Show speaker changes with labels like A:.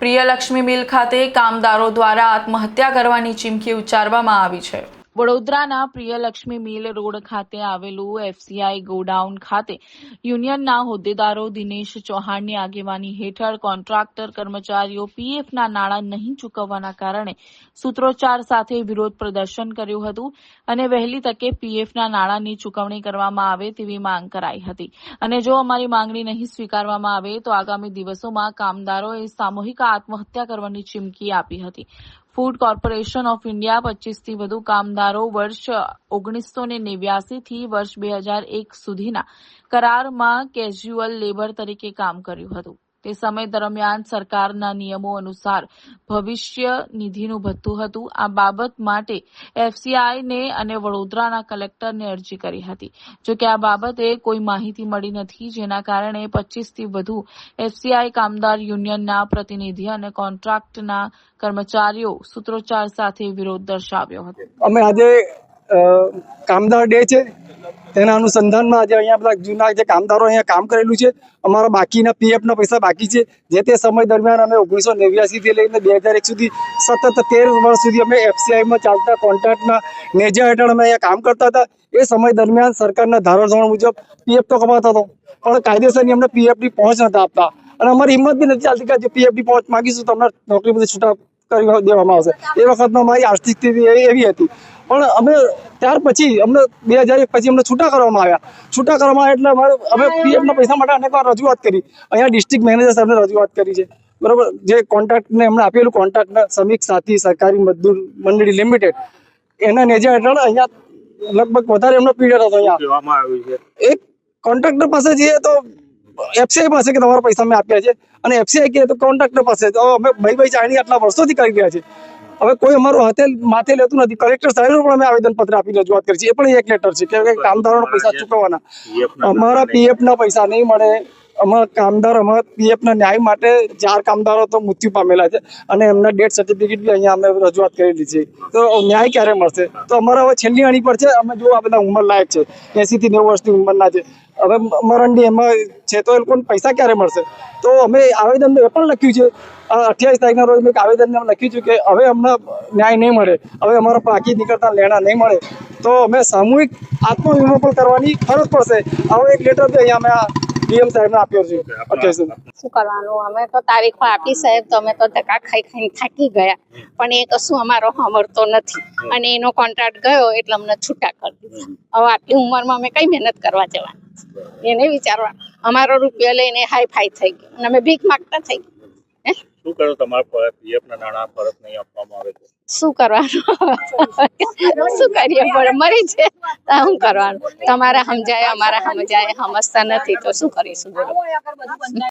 A: પ્રિયલક્ષ્મી મિલ ખાતે કામદારો દ્વારા આત્મહત્યા કરવાની ચીમકી ઉચ્ચારવામાં આવી છે. વડોદરાના પ્રિયલક્ષ્મી મિલ રોડ ખાતે આવેલું એફસીઆઈ ગોડાઉન ખાતે યુનિયનના હોદ્દેદારો દિનેશ ચૌહાણની આગેવાની હેઠળ કોન્ટ્રાક્ટર કર્મચારીઓ પીએફના નાણાં નહીં ચૂકવવાના કારણે સૂત્રોચ્ચાર સાથે વિરોધ પ્રદર્શન કર્યું હતું અને વહેલી તકે પીએફના નાણાંની ચૂકવણી કરવામાં આવે તેવી માંગ કરાઈ હતી. અને જો અમારી માંગણી નહીં સ્વીકારવામાં આવે તો આગામી દિવસોમાં કામદારોએ સામૂહિક આત્મહત્યા કરવાની ચીમકી આપી હતી. ફૂડ કોર્પોરેશન ઓફ ઇન્ડિયા પચીસથી વધુ કામદારો વર્ષ ઓગણીસો ને નેવ્યાસીથી વર્ષ બે હજાર એક સુધીના કરારમાં કેઝ્યુઅલ લેબર તરીકે કામ કર્યું હતું. તે સમય દરમિયાન સરકારના નિયમો અનુસાર ભવિષ્ય નિધિનું ભથ્થું હતું. આ બાબત માટે એફસીઆઈને અને વડોદરાના કલેક્ટરને અરજી કરી હતી. જોકે આ બાબતે કોઈ માહિતી મળી નથી, જેના કારણે પચીસથી વધુ એફસીઆઈ કામદાર યુનિયનના પ્રતિનિધિ અને કોન્ટ્રાક્ટના કર્મચારીઓ સૂત્રોચ્ચાર સાથે વિરોધ દર્શાવ્યો હતો.
B: અમે આજે કામદાર ડે છે. તેના અનુસંધાનમાં આજે અહીંયા બધા જૂના જે કામદારો અહીંયા કામ કરેલું છે, અમારા બાકીના પીએફના પૈસા બાકી છે. જે તે સમય દરમિયાન અમે ઓગણીસો નેવ્યાસીથી લઈને બે હજાર એક સુધી સતત તેર વર્ષ સુધી અમે એફસીઆઈમાં ચાલતા કોન્ટ્રાક્ટના નેજા હેઠળ અમે અહીંયા કામ કરતા હતા. એ સમય દરમિયાન સરકારના ધારાધોરણ મુજબ પીએફ તો કમાતા હતો, પણ કાયદેસરની અમને પીએફની પહોંચ નતા આપતા. અને અમારી હિંમત બી નથી ચાલતી કે પીએફની પહોંચ માંગીશું તો અમને બધી છૂટા કરી દેવામાં આવશે. એ વખતમાં મારી આર્થિક સ્થિતિ એવી એવી હતી. પણ અમે ત્યાર પછી અમને બે હજાર એક પછી અમને છૂટા કરવામાં આવ્યા. છૂટા કરવામાં એટલે અમારે અમે પીએફના પૈસા માટે અનેક વાર રજૂઆત કરી. અહીંયા ડિસ્ટ્રિક્ટ મેનેજર સાહેબને રજૂઆત કરી છે. બરાબર? જે કોન્ટ્રાક્ટને એમણે આપેલું કોન્ટ્રાક્ટના શ્રમિક સાથી સરકારી મજદૂર મંડળી લિમિટેડ એના નેજા હેઠળ અહીંયા લગભગ વધારે એમનો પીરિયડ હતો અહીંયા.
C: કહેવામાં આવ્યું છે?
B: એક કોન્ટ્રાક્ટર પાસે જઈએ તો એફસીઆઈ પાસે કે તમારા પૈસા મેં આપ્યા છે? અને એફસીઆઈ કે તો કોન્ટ્રાક્ટર પાસે. તો અમે ભાઈ ભાઈ જાણી આટલા વર્ષોથી કરી રહ્યા છે. હવે કોઈ અમારું હાથે માથે લેતું નથી. કલેક્ટર સાહેબને પણ અમે આવેદન પત્ર આપી રજૂઆત કરી છે. એ પણ એક લેટર છે કે કામદારોના પૈસા ચૂકવવાના. અમારા પીએફ ના પૈસા નહીં મળે. અમારા કામદાર અમારા પીએફ ના ન્યાય માટે ચાર કામદારો તો મૃત્યુ પામેલા છે. અને એમના ડેથ સર્ટિફિકેટ બી અહીંયા અમે રજૂઆત કરેલી છે. તો ન્યાય ક્યારે મળશે? તો અમારા હવે છેલ્લી અણી પર છે. અમે જો આ બધા ઉંમર લાયક છે. એસી થી નેવું વર્ષની ઉંમરના છે. હવે મરણની એમાં છે તો એ લોકોને પૈસા ક્યારે મળશે? તો અમે આવેદન એ પણ લખ્યું છે. અઠ્યાવીસ તારીખના રોજ મેં આવેદન લખ્યું છે કે હવે અમને ન્યાય નહીં મળે. હવે અમારા બાકી નીકળતા લેણા નહીં મળે. તો અમે સામૂહિક આત્મવિમો પણ કરવાની ફરજ પડશે. આવો એક લેટર બી અહીંયા અમે આ ડીએમ સાહેબને આપ્યો છે. અઠ્યાવીસ
D: શું કરવાનું? અમે તો તારીખો આપી સાહેબ તો અમે તો ધક્કા ખાઈ ખાઈને થાકી ગયા. પણ એ કશું અમારો સાંભળતો નથી. અને એનો કોન્ટ્રાક્ટ ગયો એટલે અમને છૂટા કરી દીધા. હવે આટલી ઉંમરમાં અમે કઈ મહેનત કરવા જવાના? એને વિચારવા અમારો રૂપિયો લઈને હાઈ ફાઈ થઈ ગયો. અને અમે ભીખ માગતા થઈ ગયા.
C: શું કરો તમારા પીએફ ના પરત નહીં આપવામાં આવે
D: શું કરવાનું? શું કરીએ? પણ મરી છે. શું કરવાનું? તમારે સમજાય અમારા સમજાય સમજતા નથી. તો શું કરીશું? બોલો.